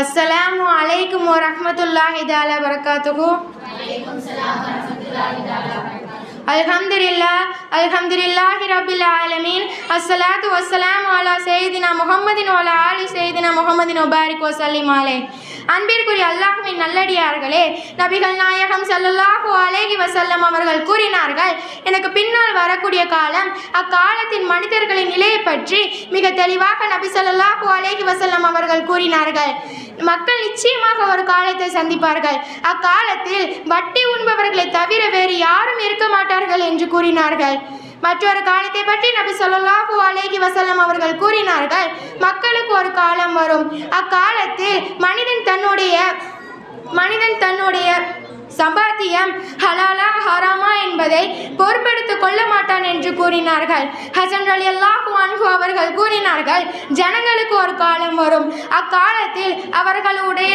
அஸ்ஸலாமு அலைக்கும் வரஹ்மத்துல்லாஹி தஆலா பரக்காத்துஹு அல்ஹம்துலில்லாஹ் அல்ஹம்துலில்லாஹி ரப்பில் ஆலமீன் அஸ்ஸலாத்து வஸ்ஸலாமு அலா சையதினா முஹம்மதின் வ அலா ஆலி சையதினா முஹம்மதின் வபாரிக் வஸல்லிம் அலை அன்பிற்குரிய அல்லாஹ்வின் நல்லடியார்களே நபிகள் நாயகம் ஸல்லல்லாஹு அலேஹி வசல்லம் அவர்கள் கூறினார்கள் எனக்கு பின்னால் வரக்கூடிய காலம் அக்காலத்தின் மனிதர்களின் நிலையை பற்றி மிக தெளிவாக நபி ஸல்லல்லாஹு அலைஹி வசல்லம் அவர்கள் கூறினார்கள். மக்கள் நிச்சயமாக ஒரு காலத்தை சந்திப்பார்கள். அக்காலத்தில் வட்டி உண்பவர்களை தவிர வேறு யாரும் இருக்க மாட்டார்கள் என்று கூறினார்கள். மற்றொரு காலத்தை பற்றி நபி ஸல்லல்லாஹு அலேஹி வசலம் அவர்கள் கூறினார்கள் மக்களுக்கு ஒரு காலம் வரும். அக்காலத்தில் மனிதன் தன்னுடைய மனிதன் தன்னுடைய சம்பாத்தியம் ஹலாலா ஹராமா என்பதை பொறுப்பெடுத்துக் கொள்ள மாட்டான் என்று கூறினார்கள். ஹசன் அலி அல்லாஹு அன்ஹு அவர்கள் கூறினார்கள் ஜனங்களுக்கு ஒரு காலம் வரும். அக்காலத்தில் அவர்களுடைய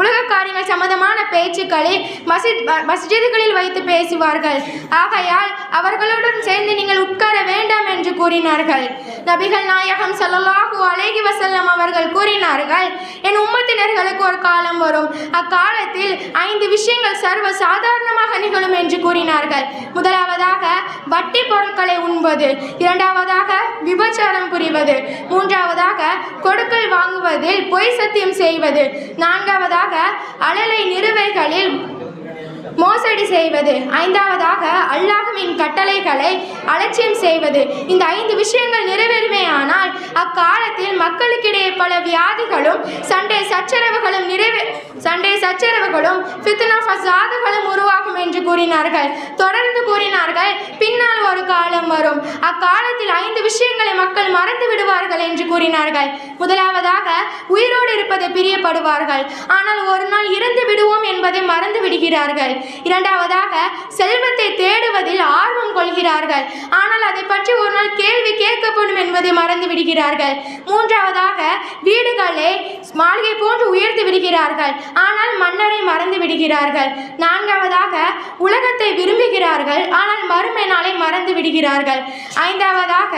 உலக காரியங்கள் சம்பந்தமான பேச்சுக்களை மசித் மஸ்ஜிதுகளில் வைத்து பேசுவார்கள். ஆகையால் அவர்களுடன் சேர்ந்து நீங்கள் உட்கார வேண்டாம் என்று கூறினார்கள். நபிகள் நாயகம் ஸல்லல்லாஹு அழகி வஸல்லம் அவர்கள் கூறினார்கள் என் உம்மத்தினர்களுக்கு ஒரு காலம் வரும். அக்காலத்தில் ஐந்து விஷயங்கள் சர்வ சாதாரணமாக நிகழும் என்று கூறினார்கள். முதலாவதாக வட்டி பொருட்களை உண்பது. இரண்டாவதாக விபச்சாரம் புரிவது. மூன்றாவதாக கொடுக்கல் வாங்குவதில் பொய் சத்தியம் செய்வது. நான்காவதாக அழலை நிறுவைகளில் மோசடி செய்வது. ஐந்தாவதாக அல்லாஹுவின் கட்டளைகளை அலட்சியம் செய்வது. இந்த ஐந்து விஷயங்கள் நிறைவேறுமையானால் அக்காலத்தில் மக்களுக்கிடையே பல வியாதிகளும் சண்டை சச்சரவுகளும் நிறைவே சண்டை சச்சரவுகளும் ஃபித்னா ஃபசாதுகளும் உருவாகும் என்று கூறினார்கள். தொடர்ந்து கூறினார்கள் பின்னால் ஒரு காலம் வரும். அக்காலத்தில் ஐந்து விஷயங்களை மக்கள் மறந்து விடுவார்கள் என்று கூறினார்கள். முதலாவதாக உயிரோடு இருப்பதை பிரியப்படுவார்கள். ஆனால் ஒரு நாள் இறந்து விடுவோம் என்பதை மறந்து விடுகிறார்கள். இரண்டாவதாக செல்வத்தை தேடுவதில் ஆர்வம் கொள்கிறார்கள். ஆனால் அதை பற்றி ஒரு நாள் கேள்வி கேட்கப்படும் என்பதை மறந்து விடுகிறார்கள். மூன்றாவதாக வீடுகளை மாளிகை போன்று உயர்த்து விடுகிறார்கள். ஆனால் மன்னரை மறந்து விடுகிறார்கள். நான்காவதாக உலகத்தை விடுகிறார்கள் ஆனால் மறுமை நாளை மறந்து விடுகிறார்கள். ஐந்தாவதாக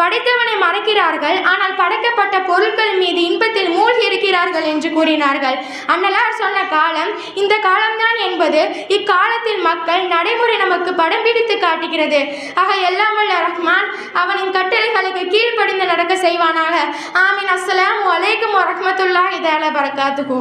படைத்தவனை மறக்கிறார்கள். ஆனால் படைக்கப்பட்ட பொருட்கள் மீது இன்பத்தில் மூழ்கி இருக்கிறார்கள் என்று கூறினார்கள். அண்ணலார் சொன்ன காலம் இந்த காலம்தான் என்பது இக்காலத்தில் மக்கள் நடைமுறை நமக்கு படம் பிடித்து காட்டுகிறது. ஆக எல்லாம் வல்ல ரஹ்மான் அவனின் கட்டளைகளுக்கு கீழ்ப்படிந்து நடக்க செய்வானாக. ஆமீன். அஸ்லாம் வலைக்கும் வரமத்துல்லா இதால பரக்காத்துஹு.